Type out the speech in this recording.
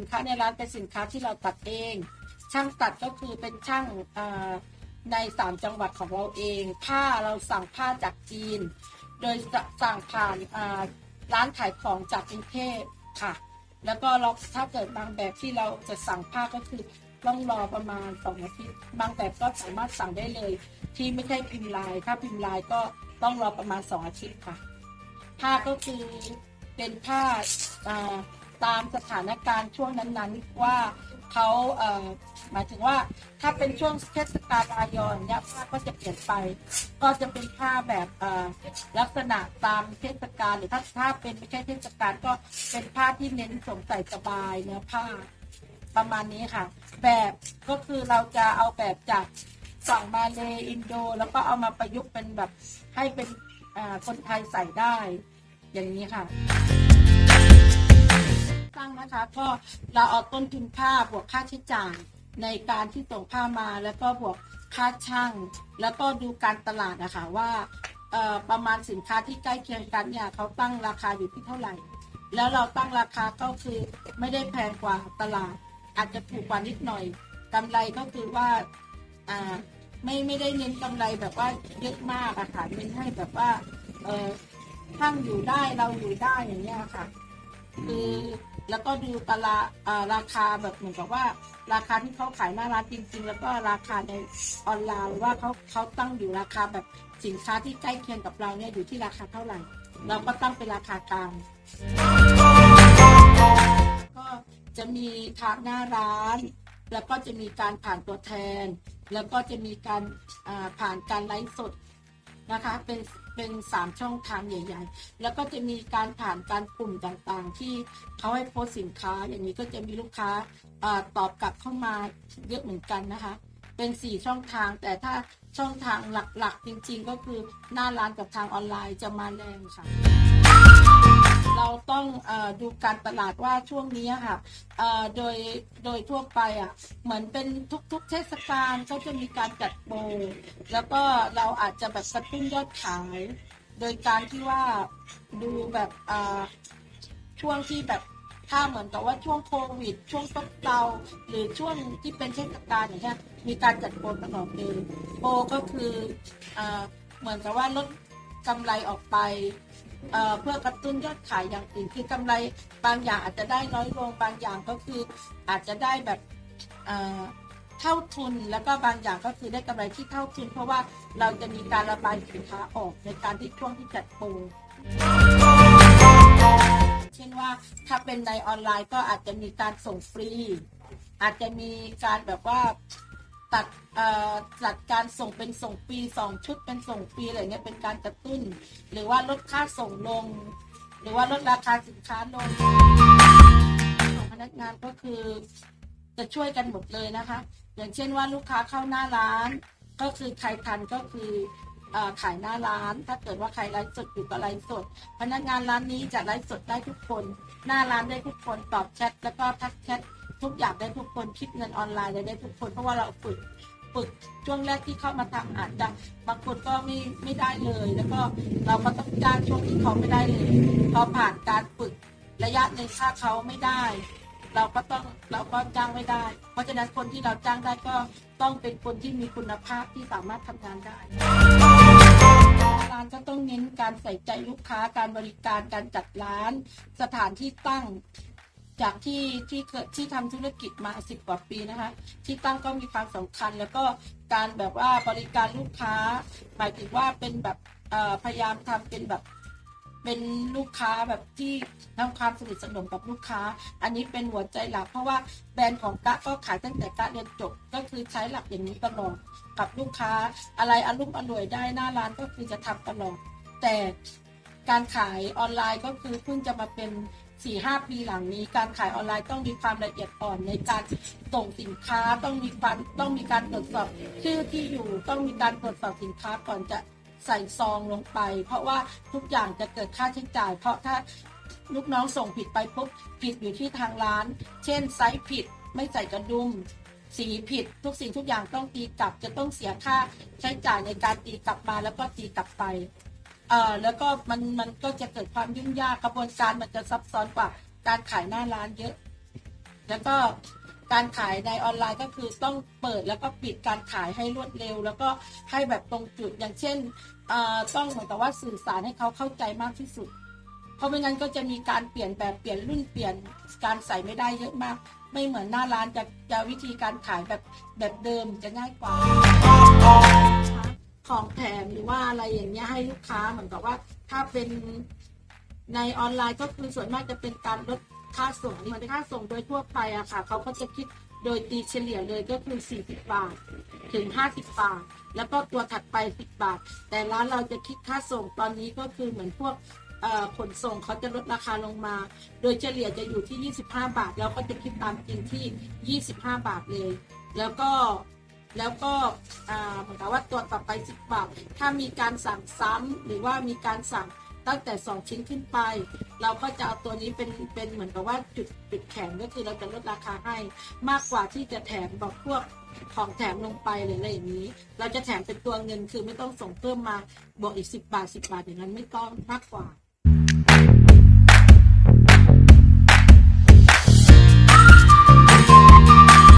นค้าในร้านเป็นสินค้าที่เราตัดเอง ช่างตัดก็คือเป็นช่างในสามจังหวัดของเราเอง ผ้าเราสั่งผ้าจากจีน โดยสั่งผ่านร้านขายของจากกรุงเทพค่ะ แล้วก็เราถ้าเกิดบางแบบที่เราจะสั่งผ้าก็คือต้องรอประมาณสองอาทิตย์บางแบบก็สามารถสั่งได้เลย ที่ไม่ใช่พิมพ์ลายถ้าพิมพ์ลายก็ต้องรอประมาณสองอาทิตย์ค่ะ ผ้าก็คือเป็นผ้า ตามสถานการณ์ช่วงนั้นๆ ว่าเขาเหมายถึงว่าถ้าเป็นช่วงเทศกาลอายอนเนี่ยผ้าก็จะเปลี่ยนไป ก็จะเป็นผ้าแบบลักษณะตามเทศกาลหรือถ้าถ้าเป็นไม่ใช่เทศกาลก็เป็นผ้าที่เน้นสวมใส่สบายเนื้อผ้าประมาณนี้ค่ะ แบบก็คือเราจะเอาแบบจากฝั่งมาเลอินโด แล้วก็เอามาประยุกต์เป็นแบบให้เป็นคนไทยใส่ได้ อย่างนี้ค่ะ ตั้งนะคะ ก็เราเอาต้นทุนผ้าบวกค่าใช้จ่ายในการที่ส่งผ้ามาแล้วก็บวกค่าช่าง แล้วก็ดูการตลาดนะคะว่าประมาณสินค้าที่ใกล้เคียงกันเนี่ยเขาตั้งราคาอยู่ที่เท่าไหร่ แล้วเราตั้งราคาก็คือไม่ได้แพงกว่าตลาด อาจจะถูกกว่านิดหน่อยกำไรก็คือว่าไม่ไม่ได้เน้นกำไรแบบว่าเยอะมากอะค่ะเน้นให้แบบว่าเออช่างอยู่ได้เราอยู่ได้อย่างเงี้ยค่ะ คือ แล้วก็ดูตลาดาราคาแบบเหมือนกับว่า ราคาที่เขาขายหน้าร้านจริง ๆ แล้วก็ราคาในออนไลน์ว่าเขาเขาตั้งอยู่ราคาแบบสินค้าที่ใกล้เคียงกับเราเนี่ยอยู่ที่ราคาเท่าไหร่ เราก็ตั้งเป็นราคากลางก็จะมีทางหน้าร้าน แล้วก็จะมีการผ่านตัวแทน แล้วก็จะมีการผ่านการไลฟ์สดนะคะเป็น เป็นสามช่องทางใหญ่ ๆ แล้วก็จะมีการผ่านการกลุ่มต่างๆ ที่เขาให้โพสสินค้า อย่างนี้ก็จะมีลูกค้าอาตอบกลับเข้ามาเยอะเหมือนกันนะคะ เป็นสี่ช่องทาง แต่ถ้าช่องทางหลักๆ จริงๆ ก็คือหน้าร้านกับทางออนไลน์จะมาแรงค่ะ เราต้องอดูการตลาดว่าช่วงนี้ค่ะโดยโดยทั่วไปอะเหมือนเป็นทุกๆเทศกาลก็จะมีการจัดโปรแล้วก็เราอาจจะแบบกระตุ้นยอดขาย โดยการที่ว่าดูแบบช่วงที่แบบถ้าเหมือนกับว่าช่วงโควิด ช่วงซบเซาหรือช่วงที่เป็นเทศกาลอย่างเงี้ยมีการจัดโปรตลอดเลยโปรก็คืออเหมือนกับว่าลดกำไรออกไป เพื่อกระตุ้นยอดขายอย่างอื่นคือกำไรบางอย่างอาจจะได้น้อยลงบางอย่างก็คืออาจจะได้แบบเท่าทุนแล้วก็บางอย่างก็คือได้กำไรที่เท่าทุน เพราะว่าเราจะมีการระบายสินค้าออกในการที่ช่วงที่จัดโปรเช่นว่าถ้าเป็นในออนไลน์ก็อาจจะมีการส่งฟรี อาจจะมีการแบบว่า ตัดจัดการส่งเป็นส่งฟรีสองชุดเป็นส่งฟรีอะไรเงี้ยเป็นการกระตุ้น หรือว่าลดค่าส่งลง หรือว่าลดราคาสินค้าลงของพนักงานก็คือ จะช่วยกันหมดเลยนะคะ อย่างเช่นว่าลูกค้าเข้าหน้าร้าน ก็คือใครทันก็คืออขายหน้าร้าน ถ้าเกิดว่าใครไลฟ์สดอยู่ก็ไลฟ์สด พนักงานร้านนี้จะไลฟ์สดได้ทุกคน หน้าร้านได้ทุกคนตอบแชทแล้วก็ทักแชท ทุกอย่างได้ทุกคนคิดเงินออนไลน์ได้ทุกคนเพราะว่าเราฝึกฝึกช่วงแรกที่เข้ามาทำอาจจะบางคนก็ไม่ไม่ได้เลย แล้วก็เราก็ต้องจ้างช่วงที่เขาไม่ได้เลยพอผ่านการฝึกระยะหนึ่งถ้าเขาไม่ได้ เราก็ต้องเราก็จ้างไม่ได้ เพราะฉะนั้นคนที่เราจ้างได้ก็ต้องเป็นคนที่มีคุณภาพที่สามารถทำงานได้ร้านก็ต้องเน้นการใส่ใจลูกค้าการบริการการจัดร้าน สถานที่ตั้ง จากที่ที่เที่ทำธุรกิจมาสิบกว่าปีนะคะ ที่ตั้งก็มีความสำคัญ แล้วก็การแบบว่าบริการลูกค้า หมายถึงว่าเป็นแบบพยายามทำเป็นแบบเป็นลูกค้าแบบที่ทำความสนิทสนมกับลูกค้า อันนี้เป็นหัวใจหลัก เพราะว่าแบรนด์ของกะก็ขายตั้งแต่กะเรียนจบก็คือใช้หลักอย่างนี้ตลอดกับลูกค้า อะไรอารมณ์อร่วยได้หน้าร้านก็คือจะทำตลอดแต่การขายออนไลน์ก็คือเพิ่งจะมาเป็น 4ี่ห้าปีหลังนี้ การขายออนไลน์ต้องมีความละเอียดอ่อนในการส่งสินค้าต้องมีความต้องมีการตรวจสอบชื่อที่อยู่ต้องมีการตรวจสอบสินค้าก่อนจะใส่ซองลงไป เพราะว่าทุกอย่างจะเกิดค่าใช้จ่าย เพราะถ้าลูกน้องส่งผิดไปปุ๊บผิดอยู่ที่ทางร้าน เช่นไซส์ผิดไม่ใส่กระดุมสีผิดทุกสิ่งทุกอย่างต้องตีกลับจะต้องเสียค่าใช้จ่ายในการตีกลับมาแล้วก็ตีกลับไป เอ่อแล้วก็มันมันก็จะเกิดความยุ่งยากกระบวนการมันจะซับซ้อนกว่าการขายหน้าร้านเยอะ แล้วก็การขายในออนไลน์ก็คือต้องเปิดแล้วก็ปิดการขายให้รวดเร็ว แล้วก็ให้แบบตรงจุดอย่างเช่นเอ่อต้องเหมือนกับว่าสื่อสารให้เขาเข้าใจมากที่สุด เพราะไม่งั้นก็จะมีการเปลี่ยนแบบเปลี่ยนรุ่นเปลี่ยนการใส่ไม่ได้เยอะมาก ไม่เหมือนหน้าร้านจะจะวิธีการขายแบบแบบเดิมจะง่ายกว่า ของแถมหรือว่าอะไรอย่างเงี้ยให้ลูกค้าเหมือนกับว่า ถ้าเป็นในออนไลน์ก็คือส่วนมากจะเป็นการลดค่าส่งเหมือนค่าส่งโดยทั่วไปอะค่ะเขาก็จะคิดโดยตีเฉลี่ยเลยก็คือ 40 บาท ถึง 50 บาท แล้วก็ตัวถัดไป 10 บาท แต่ร้านเราจะคิดค่าส่งตอนนี้ก็คือเหมือนพวกขนส่งเขาจะลดราคาลงมา โดยเฉลี่ยจะอยู่ที่ 25 บาท แล้วก็จะคิดตามจริงที่ 25 บาทเลย แล้วก็ แล้วก็เหมือนกับว่าตัวต่อไป10บาท ถ้ามีการสั่งซ้ำหรือว่ามีการสั่งตั้งแต่ 2 ชิ้นขึ้นไป เราก็จะเอาตัวนี้เป็นเป็นเหมือนกับว่าจุดจุดแข็งก็คือเราจะลดราคาให้มากกว่าที่จะแถมบอกพวกของแถมลงไปหรืออะไรอย่างนี้ เราจะแถมเป็นตัวเงินคือไม่ต้องส่งเพิ่มมาบวกอีก 10 บาท 10 บาทอย่างนั้นไม่ต้องมากกว่า